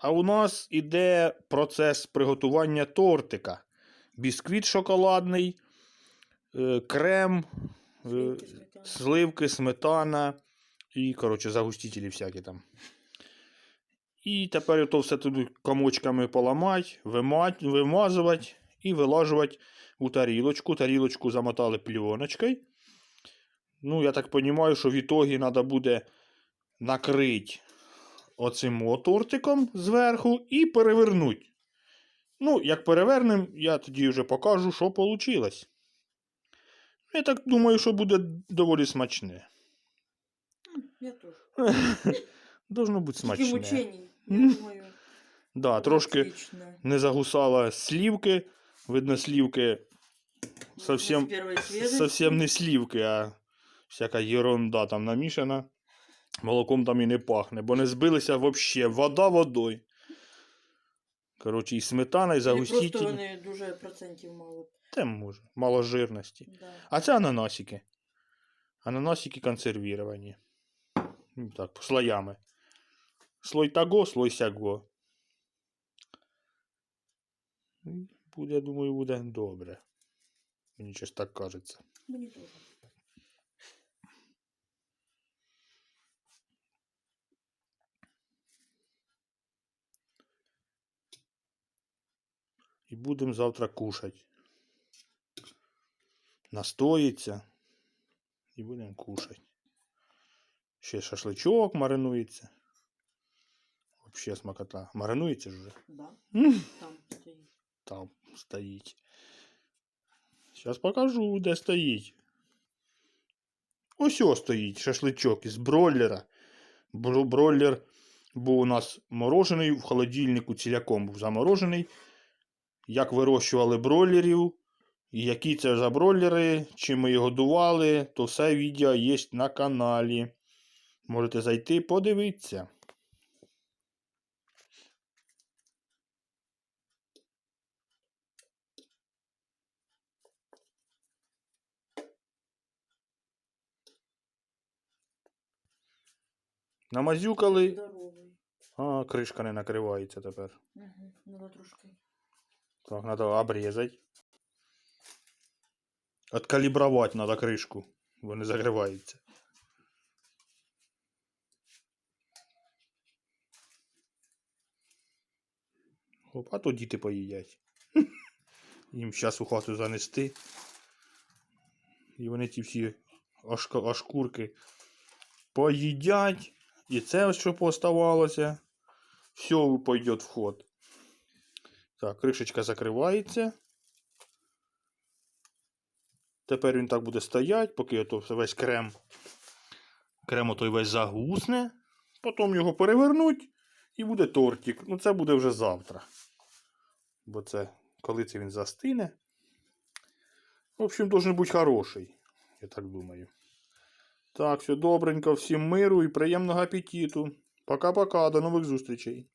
А у нас іде процес приготування тортика. Бісквіт шоколадний, е, крем, е, Сливки, сметана. сливки, сметана і, коротше, загустителі всякі там. І тепер то все туди комочками поламати, вимазувати і вилажувати у тарілочку. Тарілочку замотали пльоночкою. Ну, я так розумію, що в ітогі треба буде накрити оцим тортиком зверху і перевернути. Ну, як перевернемо, я тоді вже покажу, що вийшло. Я так думаю, що буде доволі смачне. Я теж. Должно бути смачне. мучені. Я думаю, Да, трошки отлично. не загусала слівки. Видно, слівки совсем, першої свіжості. совсем не слівки, а всяка ерунда там намішана. Молоком там і не пахне, бо не збилися взагалі. Вода водою. Коротше, і сметана, і Чи Просто загуститель. вони дуже процентів мало. Те може, мало жирності. Да. А це ананасики. Ананасики консервіровані. Ну, Так, слоями. Слой того, слой сяго. Буде, я думаю, буде добре. Мені щось так кажеться. Мені теж. І будемо завтра кушати. Настоїться. І будемо кушати. Ще шашличок маринується. Взагалі смакота. Маринується ж вже. Да. Там стоїть. Там стоїть. Зараз покажу, де стоїть. Ось ось стоїть шашличок із бройлера. Бройлер був у нас морожений, в холодильнику ціляком був заморожений. Як вирощували бройлерів, які це за бройлери, чим ми їх годували, то все відео є на каналі. Можете зайти, подивитися. Намазюкали, Здоровий. а кришка не накривається тепер. Угу. Надо трошки. Так, надо обрезать. Откалибровать надо крышку, бо не закривається. Оп, а то діти поїдять. Їм зараз у хату занести. І вони ті всі аж, аж курки поїдять. І це що поставалося. Все пойде в ход. Так, кришечка закривається. Тепер він так буде стояти, поки ото весь крем. Крем отой весь загусне. Потім його перевернуть і буде тортик. Ну, це буде вже завтра. Бо це, коли це він застине. В общем, должен бути хороший, я так думаю. Так, все добренько, всім миру і приємного апетиту. Пока-пока, до нових зустрічей.